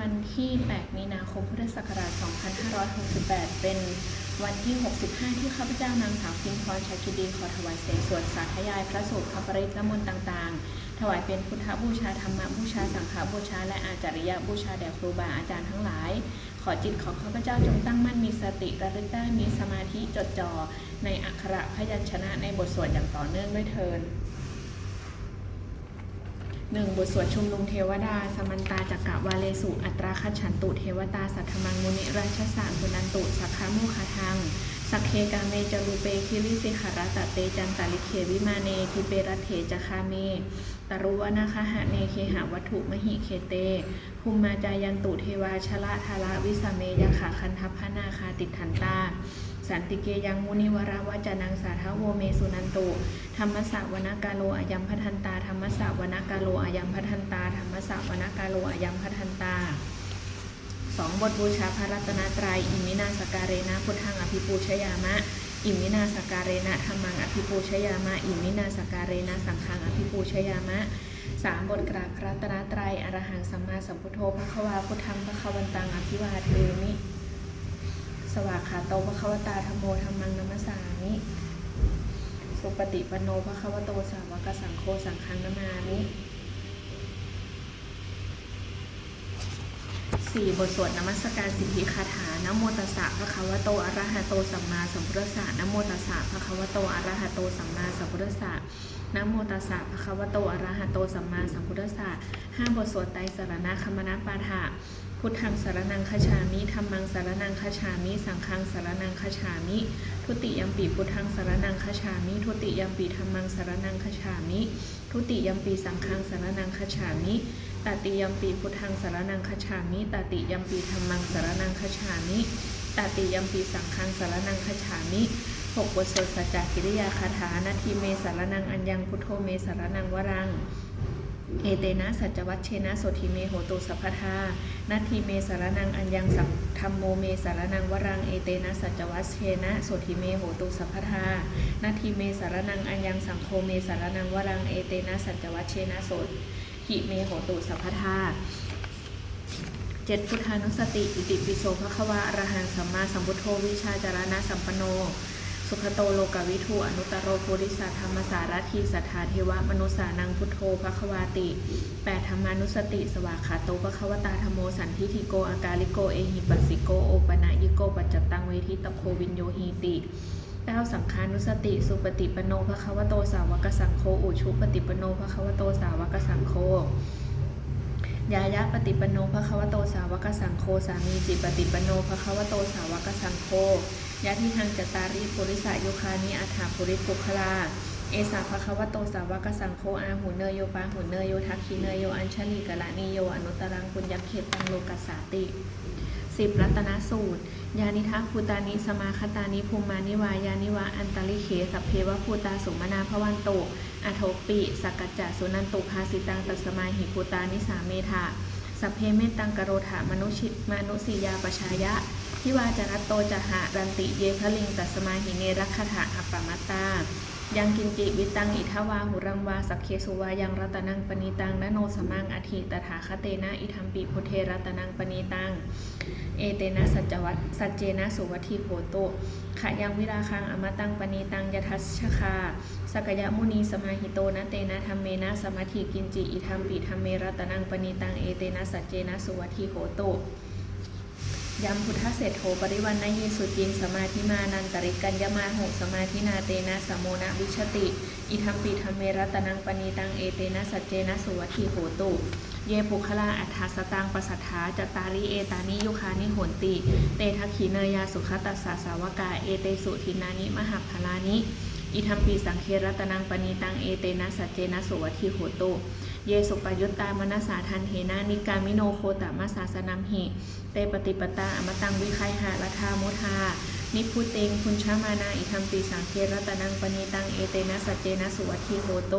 วันที่ 8 มีนาคม พุทธศักราช 2568 เป็นวันที่ 65 ที่ข้าพเจ้านางสาวพิมพรชัยกิดีขอถวายเสียงสวดสาธยาย พระสูตรพระปริตรมนต์ต่างๆ ถวายเป็นพุทธบูชาธรรมบูชาสังฆบูชา และอาจาริยบูชาแด่ครูบาอาจารย์ทั้งหลาย ขอจิตของข้าพเจ้าจงตั้งมั่นมีสติระลึกได้มีสมาธิจดจ่อในอักขระพยัญชนะในบทสวดอย่างต่อเนื่องด้วยเทิน หนึ่งบทสวดชุมนุมเทวดา สมันตาจักกะวาเลสุ อัตราคัจฉันตุเทวตา สัทธมังมุนิราชสารกุนันตุ สักขามุขาทัง สักเคกาเมจรูเปคิริสิขารตะเตจันตาลิเควิมาเนทิเปรัตเถจคาเมตรุวนาคหะเนเคหาวัตถุมหิเคเตภูมิมาจายันตุเทวาชละทาระวิสเมยขาคันทัพพนาคาติทันตา สันติเกยังมุนิวราวจานังสาทโวเมสุนันตุธรรมสาวนาการโลอายัมพัทันตาธรรมสาวนาการโลอายัมพัทันตาธรรมสาวนาการโลอายัมพัทันตาสองบทบูชาพระรัตนตรัยอิมินาสการเรนะพุทธังอภิปูชยามะ อิมินาสการเรนะธรรมังอภิปูชยามะ อิมินาสการเรนะสังฆังอภิปูชยามะสามบทกราบพระรัตนตรัยอรหังสัมมาสัมพุทโธพระควาพุทธังพระควันตังอภิวาเทมิ สวากขาโตพระควตาธรรมโมธรรมังนัมสสามิสุปฏิปโนพระควโตสาวกสังโฆสังฆังนามามิสี่บทสวดนมัสการสิทธิคาถานโมตัสสะพระควโตอะระหะโตสัมมาสัมพุทธัสสะนโมตัสสะพระควโตอะระหะโตสัมมาสัมพุทธัสสะนโมตัสสะพระควโตอะระหะโตสัมมาสัมพุทธัสสะห้าบทสวดไตรสรณคมนะปาฐะ พุทธังสารนังคาชามิธรรมังสารนังคาชามิ สังฆังสารนังคาชามิ ทุติยมปีพุทธังสารนังคาชามิ ทุติยมปีธรรมังสารนังคาชามิ ทุติยมปีสังฆังสารนังคาชามิตติยมปีพุทธังสารนังคาชามิตติยมปีธรรมังสารนังคาชามิตติยมปีสังฆังสารนังคาชามิหกบทสวดสัจจกิริยาคาถานาทีเมสารนังอัญญังพุทโธเมสารนังวรัง เอเตนะสัจวัตเชนะโสทิเมโหตุสัพพทานาทีเมสารนังอัญญังสัพธรรมโมเมสารนังวรังเอเตนะสัจวัตเชนะโสทิเมโหตุสัพพทานาทีเมสารนังอัญญังสังโฆเมสารนังวรังเอเตนะสัจวัตเชนะโสทิเมโหตุสัพพทาเจ็ดพุทธานุสติ อิติปิโสภควาอรหังสัมมาสัมพุทโธวิชาจารณะสัมปโน สุขโตโลกวิทูอนุตโรโพธิสัตธรรมสารทีสัทธาเทวมนุสานังพุทโธภควาติแปดธรรมานุสติ สวากขาโตภควตาธรรมโมสันทิทิโกอากาลิโกเอหิปัสสิโกโอปนะยิโกปัจจตังเวทิตโควินโยหีติเก้าสังขานุสติ สุปฏิปโนภควโตสาวกสังโฆอุชุปฏิปโนภควโตสาวกสังโฆยายะปฏิปโนภะควโตสาวกสังโฆสามีจิปฏิปโนภะควโตสาวกสังโฆ ยะทิทังจตาริปุริสายุคานิอัฐาปุริปุคลา เอสาภะควะโตสาวกสังโฆอาหูเนยโยปาหูเนยโยทักขีเนยโยอัญชลีกะละนิโยอนุตรังปุญญเขตังโลกัสสาติสิบรัตนสูตร ยานิทักภูตานิสมาคตานิภูมานิวายานิวะอันตลิเขสัพเพวะภูตาสุมนาพวันโตอโทปิ สักกัจจสุนันตุภาสิตังตัสมาหิภูตานิสาเมธาสัพเพเมตังกโรธามนุชิมนุสียาปชายะ ทิวาจรัตโตจหะรันติเยพลิงตัสมาหิเนรักขถาอัปปมัตตายังกินจิวิตังอิทวาหุรังวาสักเคสุวายังรัตนังปณีตังนโนสมังอธิตถาคเตนะอิทัมปิพุเทรัตนังปณีตังเอเตนะสัจวัตสัจเจนะสุวัติโหโตขะยังวิราคังอมตังปณีตังยทัชคาสกยมุนีสมาหิโตนะเตนะธรรมเมนะสมาธิกินจิอิทัมปิธรรมเมรัตนังปณีตังเอเตนะสัจเจนะสุวัติโหโต ยัมพุทธเศรษโธปริวันนยีสุจินสมาธิมานันตริกัญญมาหุสมาธินาเตนะสมโมนะวิชติ อิทัมปิธรรมเมรัตนังปณีตังเอเตนะสัจเจนะสุวัติโหตุ เยปุคลาอัฏฐสตังปสัทธาจตาริเอตานิยุคานิโหนติ เตทักขีเนยาสุขตัสสาสาวกาเอเตสุทินานิมหาพลานิ อิทัมปีสังเครัตนังปณีตังเอเตนะสัจเจนะสุวัติโหโต เยสุปยุตตามนัสสาทันเหนานิกามิโนโคตมัสาสนัมหิเตปฏิปตาอมตังวิคัยหาลทามุทา นิพุเตงคุณชามานาอิทัมปีสังเครัตนังปณีตังเอเตนะสัจเจนะสุวัติโหโต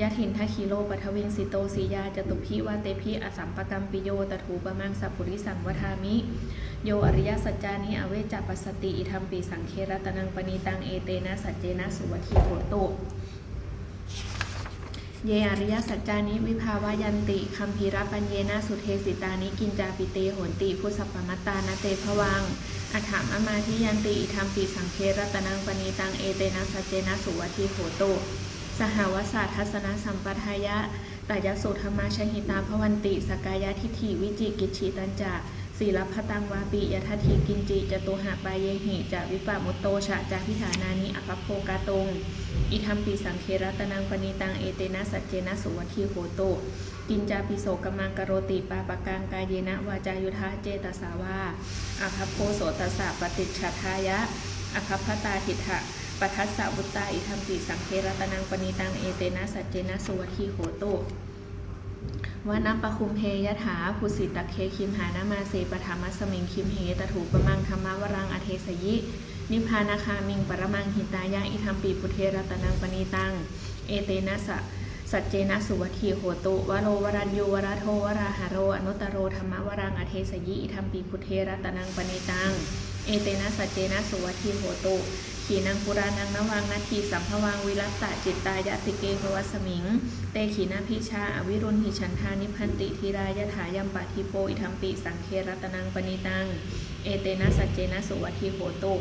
ยะถินทคิโลปัทวิงสิโตสียาจตุพิวาเตพิอสัมปกัมปิโยตถูปมังสัพพุริสังวทามิ โยอริยสัจจานิอเวจจปัสสติอิทัมปีสังเครัตนังปณีตังเอเตนะสัจเจนะสุวัติโหโตเยอริยสัจจานิวิภาวายันติคัมภีรปัญเยนะสุเทสิตานิกินจาปิเตโหนติพุทธปปมัตตานาเตภวังอัฏฐามมาทิยันติอิธรรมปีสังเครัตนังปณีตังเอเตนะสัจเจนะสุวัติโหตุสหวสาทัสนสัมปทายะตายสุธรรมาชหิตาภวันติ สกายะทิฏฐิวิจิกิจฉิตันจา ศีลพตังวาปิยทัตถิกินจิจตุหะปายเยหิจะวิปามุตโตชะจาพิฐานานิอภพโพกาตงอิทัมปีสังเครัตนังปณิตังเอเตนะสัจเจนะสุวัตีโหโตกินจาปิโสกมังกโรติปาปะกังกายเยนะวาจายุทธาเจตสาวาอภัพโพโสตสะปฏิจฉทายะอภัพตาทิฏฐะปัทัสสะบุตตาอิทัมปีสังเครัตนังปณิตังเอเตนะสัจเจนะสุวัตีโหโต วานัปปะคุมเพยถาภูสิตะเคคิมหานามาเสปธรรมสมิงคิมเหตถูปะมังธรรมวรังอเทสยิ นิพพานาคามิงปรมังหิตายะอิทัมปีพุเทรตนังปณีตัง เอเตนะสะสัจเจนะสุวัตีโหตุวโรวรัญโยวราโทวราหาโรอนุตโรธรรมวรังอเทสยิอิทัมปีพุเทรตนังปณีตัง เอเตนะสัจเจนะสุวัตีโหตุ ขีนังปุรานังนวังนาทีสัมภวังวิรัตตะจิตตายะติเกภวสมิง เตขีนาพิชาอวิรุณหิฉันทานิพันติธีรายถายัมปะทิโปอิทัมปิสังเครัตนังปณิตัง เอเตนะสัจเจนะสุวัตถีโหตุ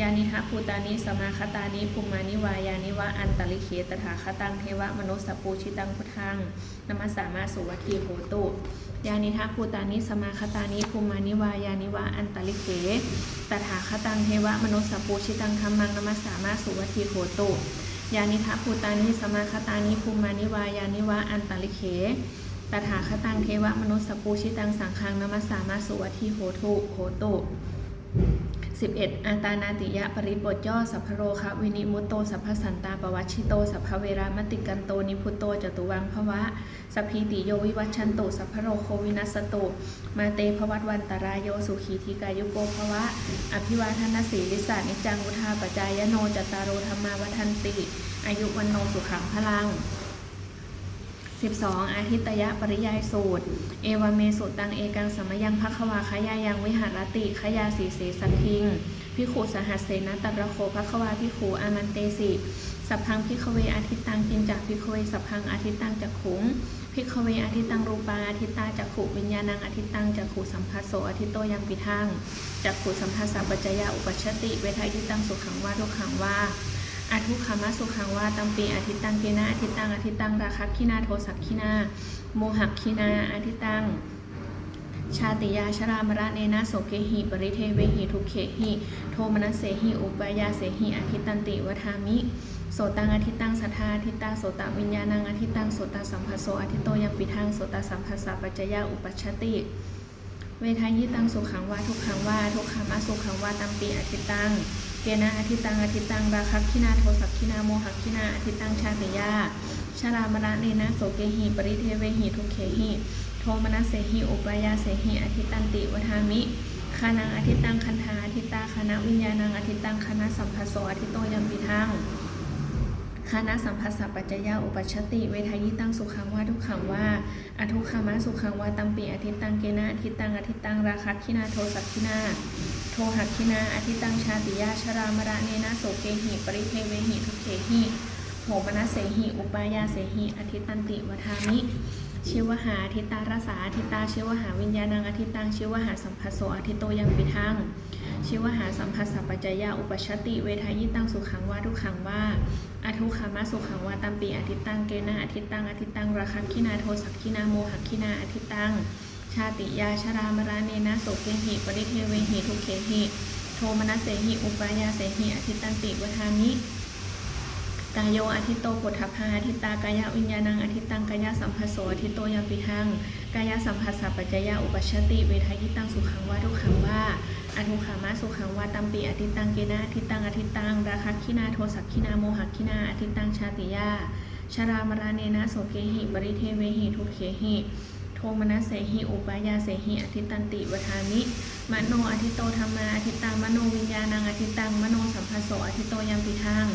ยานิทะภูตานิสมาคตานิภูมานิวายานิวะอันตลิเคตถาคตังเทวมนุสสปูชิตังพุทธังนมัสสามาสุวัตถีโหตุยานิทะภูตานิสมาคตานิภูมานิวายานิวะอันตลิเคตถาคตังเทวมนุสสปูชิตังธรรมังนมัสสามาสุวัตถีโหตุยานิทะภูตานิสมาคตานิภูมานิวายานิวะอันตลิเข ตถาคตังเทวมนุสสปูชิตังสังฆังนมัสสามาสุวัตถีโหตุโหตุ 11. อาตานาติยะปริปทย่อสัพพโรคะวินิมุตโตสัพพสันตาปวัชชิโตสัพพเวรามติกันโตนิพุตโตจตุวังภวะสัพพีติโยวิวัชชันตุสัพพโรโควินัสตุ มาเตภวัตวันตรายโยสุขีธิกายุโกภวะ อภิวาทนาสีลิสานิจังวุธาปจายโนจตารโรธรรมาวัฒนติ อายุวันโนสุขังพลัง 12 อาทิตยปริยายสูตร เอวเมสุตังเอกังสมยังพักวาขยายังวิหารติขยาสีเสสันทิงพิขูสหัสเสนตัระโคพักวาพิขูอามันเตสิสัพพังพิขเวอาทิตตังจินจากพิขเวสัพพังอาทิตตังจักขุงพิขเวอาทิตตังรูปาอาทิตตาจักขุวิญญาณังอาทิตตังจักขุสัมภัสโสอาทิตโตยังปิทังจักขุสัมภัสสะปัจจยาอุปชชติ เวทายิตังสุขังว่าทุกขังว่า อาทุขามาสุขังว่าตัมปีอาทิตตังเกนะอาทิตตังอาทิตตังราคักขินาโทสักขินาโมหักขินาอาทิตตังชาติยาชรามระเนนะโสเกหิปริเทเวหิทุเขหิ โทมนัสเสหิอุปยาเสหิอาทิตตันติวทามิ โสตังอาทิตตังสัทธาอาทิตตาโสตวิญญาณังอาทิตตังโสตสัมภัสโสอาทิตโตยังปิทังโสตสัมภัสสะปัจจยาอุปัชติ เวทายิตังสุขังว่าทุกขังว่าทุกขามาสุขังว่าตัมปีอาทิตตัง เกนะอาทิตตังอาทิตตังราคักขินาโทสักขินาโมหักขินาอาทิตตังชาติยาชารามระเนนะโสเกหิปริเทเวหิทุเขหิโทมนัสเสหิอุปยาเสหิอาทิตตันติวทามิคานังอาทิตตังคันธาอาทิตตาคณะวิญญาณังอาทิตตังคณะสัมภัสโสอาทิโตยัมปิทัง คณะสัมพัสสะปัจจยาอุปัชติ เวทายิตังสุขังว่าทุกขังว่าอทุกขามะสุขังว่าตัมปีอธิตังเกนะอาทิตังอธิตังราคะขินาโทสักขินาโทหักขินาอธิตังชาติยาชรามระเนนะโสเกหิปริเทเวหิทุกเขหิโหมนัสเสหิอุปายาเสหิอธิตตันติวทามิ ชิวหาอาทิตตารสาอาทิตตาชิวหาวิญญาณังอาทิตตังชิวหาสัมภัสโสอาทิตโตยังปิทังชิวหาสัมภัสสะปัจจยาอุปชติ เวทายิตังสุขังว่าทุกขังว่าอทุขามาสุขังว่าตัมปีอาทิตตังเกนะอาทิตตังอาทิตตังราคักขินาโทสักขินาโมหักขินาอาทิตตัง ชาติยาชรามราเนนะโสเกหิปริเทเวหิทุกเขหิโทมนัสเสหิอุปายาเสหิอาทิตตันติวทามิ กายโยอาทิโตปุถทพาอาทิตากายะวิญญาณังอาทิตังกายะสัมภัสโสอาทิโตยัมปิทังกายะสัมภัสสะปัจจยาอุปชติเวทายิตังสุขังวาทุกขังว่าอทุขามาสุขังว่าตัมปีอาทิตังเกนะอาทิตังอาทิตังราคักขินาโทสักขินาโมหักขินาอาทิตังชาติยาชรามราเนนะโสเกหิปริเทเวหิทุเขหิโทมนัสเสหิอุปายาเสหิอาทิตันติวทามิมโนอาทิโตธรรมาอาทิตังมโนวิญญาณังอาทิตังมโนสัมภัสโสอาทิโตยัมปิทัง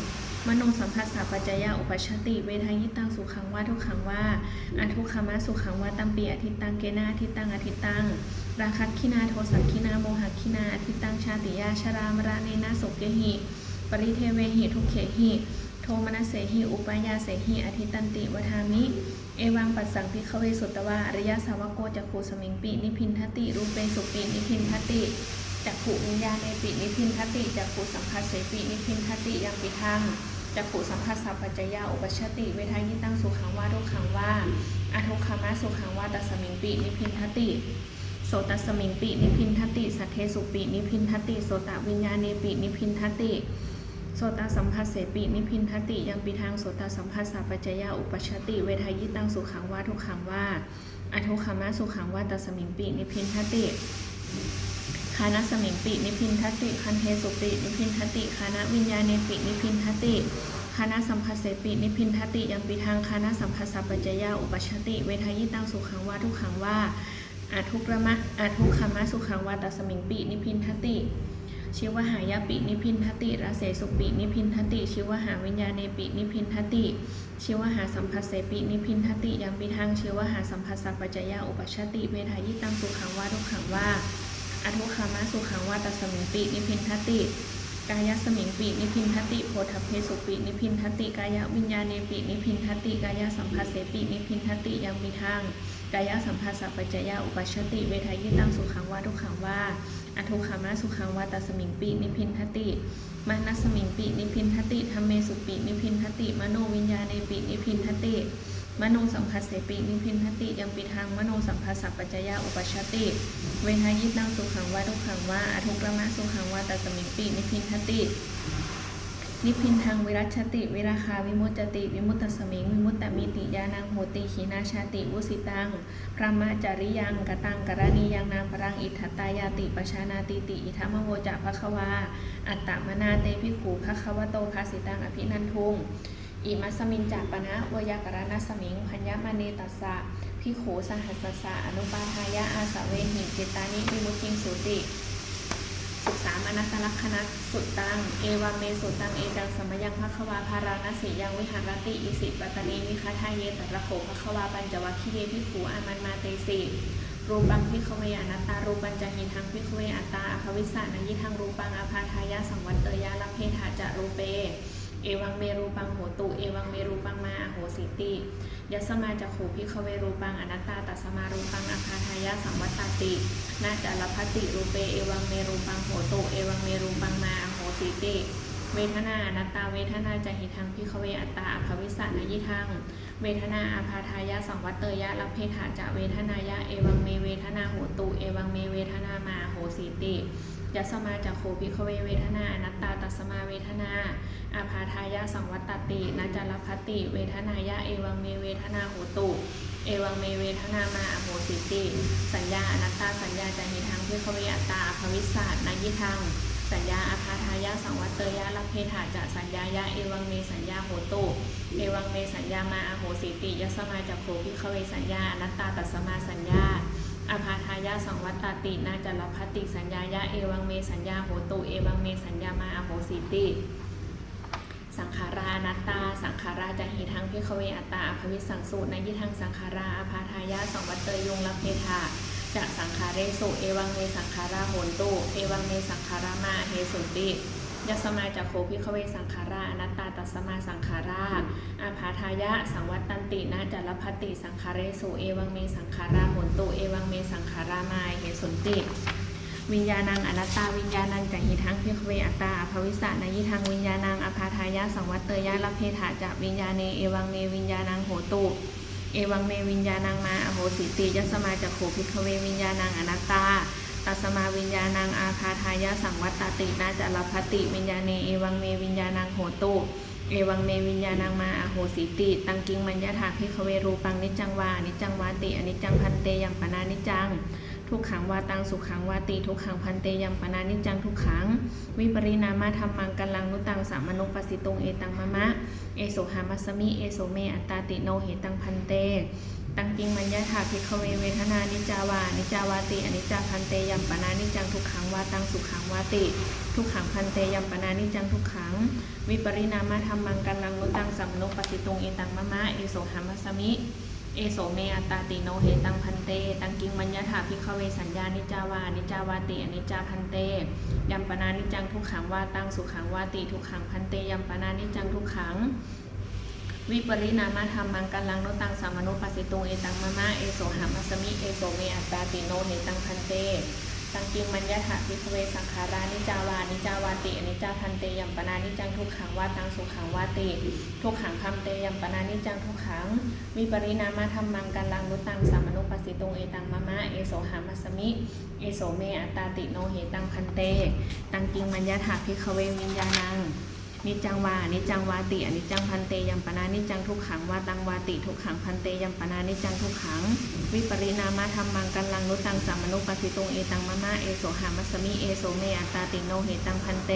มโนสัมภัสสะปัจจยาอุปชติเวทายิตังสุขังว่าทุกขังว่าอทุกขมะสุขังว่าตัมปีอาทิตังเกนะอาทิตังอาทิตตังราคักขินาโทสักขินาโมหักขินาอาทิตตังชาติยาชรามระเนนะโสเกหิ ปริเทเวหิทุกเขหิ โทมนัสเสหิอุปายาเสหิอธิตันติวทามิ เอวังปัสสังพิขเวสุตวาอริยสาวโกจักขูสมิงปินิพินทติรูปเปสุปินิพินทติจักขูวิญญาณเนปินิพินทติจักขูสัมผัสเสปินิพินทติยังปิทัง จักขูสัมผัสสัพปัจจยาอุปชชติเวทายิตังสุขังว่าทุกขังว่าอทุกขมะสุขังว่าตัสมิงปินิพินทติโสตัสมิงปินิพินทติสัทเทสุปินิพินทติโสตวิญญาณเนปินิพินทติโสตสัมผัสเสปินิพินทติยังปีทางโสตสัมผัสสัพปัจจยาอุปชชติ เวทายิตังสุขังว่าทุกขังว่าอทุกขมะสุขังว่าตัสมิงปินิพินทติ คานะสมิงปินิพินทติ คันเทสุปินิพินทติคานะวิญญาณเนปินิพินทติคานะสัมผัสเสปินิพินทติยังปีทางคานะสัมผัสสัพปัจจยาอุปชชติ เวทายิตังสุขังว่าทุกขังว่าอาทุกระมะอาทุกขมะสุขังว่าตัสมิงปินิพินทติชิวหายาปินิพินทติราเสสุปินิพินทติ ชิวหาวิญญาเนปินิพินทติ ชิวหาสัมผัสเสปินิพินทติยังปิทังชิวหาสัมผัสสัพปัจจยาอุปชชติ เวทายิตังสุขังว่าทุกขังว่า อทุกขมะสุขังวาตสมิงปินิพินทติ กายสมิงปินิพินทติโพธเพสุปินิพินทติกายวิญญาเนปินิพินทติกายสัมผัสเสปินิพินทติยังปิทังกายสัมผัสสัพปัจจยาอุปชติเวทายิตังสุขังวาทุขังวาอทุกขามะสุขังวาตสมิงปินิพินทติมานัสมิงปินิพินทติธรรมเมสุปินิพินทติมโนวิญญาณเนปินิพินทติ มโนสัมผัสเสปินิพินทติยังปิทางมโนสัมผัสสัพปัจจยาอุปชชติ เวทายิตังสุขังวาทุกขังว่าอทุกขมะสุขังวาตัสมิงปินิพินทติ นิพินทางวิรัชติ วิราคาวิมุตจติ วิมุตตสมิงวิมุตตมิติยานังโหติขีนาชาติวุสิตังพระมาจาริยังกตังกรณียังนางพรังอิทัตตายาติปชานาติติอิทัมมโวจะภควา อัตตมนาเตพิขูภควโตภาสิตังอภินันทุง อิมัสมินจากปนะวยากรณสมิง พัญญมณีตัสสะพิขูสหัสสะอนุปาทายะอาสาเวหิเจตานิวิมุติงสุติศึกษามอนัตลักษณะสุดตัง เอวามเมสุตัง เอจังสมยังพัควาภาราณสียังวิหารติ อิสิปตตนีวิคาทายเยตระโขพัควาปัญจวัคคีเยพิขูอามันมาเตสิรูปังพิขเวอนัตตารูปัญจหิทังพิขเวอัตตาอภวิสานัยิทังรูปังอภาทายะสังวัตเตยะลัพเพทาจะรูเป เอวังเมรูปังโหตุ เอวังเมรูปังมาโหสิติยัสมาจะโขพิขเวรูปังอนัตตาตัสมารูปังอภาทายะสังวัตตินาจารพัตติรูเปเอวังเมรูปังโหตุ เอวังเมรูปังมาโหสิติเวทนาอนัตตาเวทนาจะหิทังพิขเวอัตตาอภวิสานายิทัง เวทนาอาพาทายะสังวัตเตยะรับเพถาจะเวทนายะเอวังเมเวทนาโหตุ เอวังเมเวทนามาโหสิติ ยัสมาจากโคพิขเวเวทนาอนัตตาตัสมาเวทนา อาพาทายะสังวัตตตินาจารพัติ เวทนายะเอวังเมเวทนาโหตุเอวังเมเวทนามาอโหสิติ สัญญาอนัตตาสัญญาจะหิทังพิขเวอัตตาภวิสานายิทัง สัญญาอาพาทายะสังวัตเตยะรับเพถาจะสัญญายะเอวังเมสัญญาโหตุเอวังเมสัญญามาอโหสิติยัสมาจากโคพิขเวสัญญาอนัตตาตัสมาสัญญา อาพาทายะสังวัตตติ นาจารพัติสัญญายะเอวังเมสัญญาโหตุเอวังเมสัญญามาอโหสิติ สังขารานัตตา สังขาราจะหิทังพิขเวอัตตาอภวิสังสูตรนยิทังสังขาราอาพาทายะสังวัตเตยงลเพทาจะสังขาเรสุเอวังเมสังขาราโหนตุเอวังเมสังขารามาเฮสุติ ยัสมาจากโคพิขเวสังขาราอนัตตาตัสมาสังขาราอาพาทายะ สังวัตตันตินาจารพัตติสังขาเรสุเอวังเมสังขาราโหนตุเอวังเมสังขารามาเฮสุนติ วิญญาณังอนัตตาวิญญาณังจะหิทังพิขเวอัตตาอภวิสานายิทังวิญญาณังอภาทายะสังวัตเตยะลเพถาจะวิญญาเนเอวังเมวิญญาณังโหตุเอวังเมวิญญาณังมาอโหสิติยัสมาจะโขพิขเววิญญาณังอนัตตา ตัสมาวิญญาณังอาคาทายะสังวัตตตินาจารพัตติวิญญาเนเอวังเมวิญญาณังโหตุเอวังเมวิญญาณังมาอโหสิติ ตังกิงมัญญาถาพิขเวรูปังนิจังวานิจังวาติอนิจังพันเตยังปนานิจัง ทุกขังวาตังสุขังวาติทุกขังพันเตยังปนานิจังทุกขัง วิปริณามาธรรมังกัลังนุตังสามนุปสิตุงเอตังมะมะ เอโสหามัสสมิเอโสเมอัตตาติโนเหตังพันเต ตังกิงมัญญาถาภิกขเวเวทนานิจาวานิจาวาติอนิจจาพันเตยัมปนานิจังทุกขังวาตังสุขังวาติ ทุกขังพันเตยัมปนานิจังทุกขังวิปริณามาธรรมังกัลลังนุตังสัมนุปสิตุงเอตังมะมะเอโสหามัสมิเอโสเมอัตตาติโนเหตังพันเต ตังกิงมัญญาถาพิคเวสัญญานิจาวานิจาวาติอนิจจาพันเตยัมปนานิจังทุกขังวาตังสุขังวาติทุกขังพันเตยัมปนานิจังทุกขัง วิปริณามธรรมังกัลังโนตังสามนุปัสสิตุงเอตังมะมะเอโสหามัสมิเอโสเมอัตตาติโนเหตังพันเตตังกิงมัญญาถาพิคเวสังขารานิจาวานิจาวาติอนิจาพันเตยัมปนานิจังทุกขังวาตังสุขังวาติทุกขังพัมเตยัมปนานิจังทุกขังวิปริณามธรรมังกัลังนุตังสามนุปัสสิตุงเอตังมะมะเอโสหามัสมิเอโสเมอัตตาติโนเหตังพันเต ตังกิงมัญญาถาพิคเววิญญาณัง นิจังวานิจังวาติอนิจังพันเตยัมปนานิจังทุกขังวาตังวาติทุกขังพันเตยัมปนานิจังทุกขัง วิปริณามธรรมังกัลลังนุตังสามนุปัสสิตุงเอตังมะมะเอโสหามัสมิเอโสเมอัตตาติโนเหตังพันเต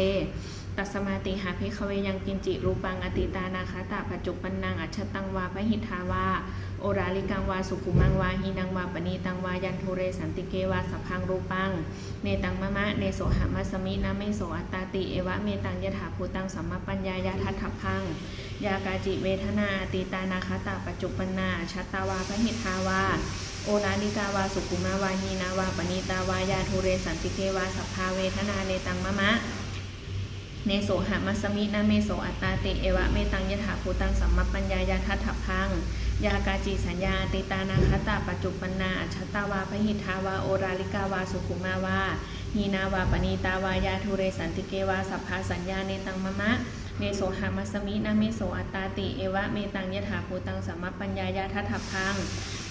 ตัสมาติหาภิกขเวยังกินจิรูปังอติตานาคาตาปัจจุปปันนังอัจฉตังวาพหิทาวาโอราลิกังวาสุขุมังวาหีนังวาปณีตังวายันทุเรสันติเกวาสพพังรูปังเนตังมะมะเนโสหามัสมินะเมโสอัตตาติเอวะเมตังยถาภูตังสัมมาปัญญายาทัตถพังยากาจิเวทนาติตานาคาตาปัจจุปปันนาอัจฉตาวาพหิทาวาโอราลิกาวาสุขุมาวาหีนาวาปณีตาวายาทุเรสันติเกวาสัพพาเวทนาเนตังมะมะ เนโสหามัสมินะเมโสอัตตาติเอวะเมตังยถาภูตังสัมมปัญญายาทัตถพัง ยากาจิสัญญาติตานาคตาปัจจุปนนาอัจฉตาวาพหิทาวาโอราลิกาวาสุขุมาวาหีนาวาปณีตาวายาทุเรสันติเกวาสัพพาสัญญาเนตังมะมะเนโสหามัสมินะเมโสอัตตาติเอวะเมตังยถาภูตังสัมมปัญญายาทัตถพัง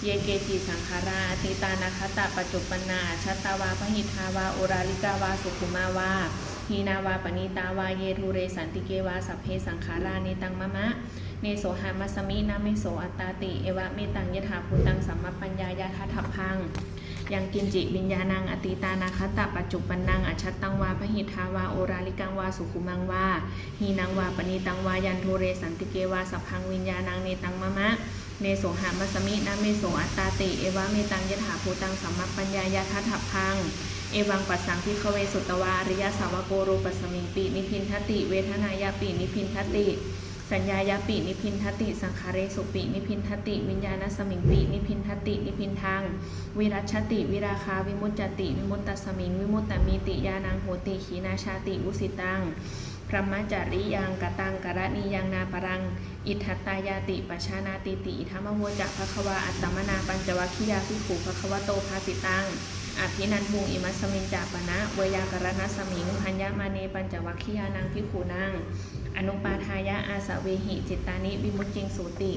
เยเกจิสังขาราติตานาคตาปัจจุปนนาอัจฉตาวาพหิทาวาโอราลิกาวาสุขุมาวา ฮีนาวาปณิตาวาเยทูเรสันติเกวาสัพเพสังขารานิตังมะมะ เนโสหามัสมินาเมโสอัตตาติ เอวะเมตังยถาภูตังสัมมปัญญายาทัตถพังยังกินจิวิญญาณังอติตานาคตะปัจจุปันนังอัจฉตังวาพหิทาวาโอราลิกังวาสุขุมังวาฮีนังวาปณิตังวายันโทเรสันติเกวาสัพพังวิญญาณังเนตังมะมะเนโสหามัสมินาเมโสอัตตาติเอวะเมตังยถาภูตังสัมมปัญญายาทัตถพัง เอวังปัสสังพิคเวสุตวาริยสาวโกโรปัสมิงปินิพินทติ เวทนายาปินิพินทติ สัญญายาปินิพินทติ สังขารเรสุปินิพินทติวิญญาณสมิงปินิพินทติ นิพินทางวิรัชติ วิราคาวิมุตจติ วิมุตตสมิง วิมุตตมีติยานังโหติขีนาชาติอุสิตังพระมจาริยังกตังกรณียังนาปรัง อิทัตตายาติปชานาติติอิทัมโมจักภควาอัตตมนาปัญจวัคคียาภิขุภควโตภาสิตัง อภินันทุงอิมัสมินจาปนะเวยากรณสมิงพัญญมาเนปัญจวัคคียานังพิขูนังอนุปาทายะอาสะเวหิจิตตานิวิมุตจิงสูติ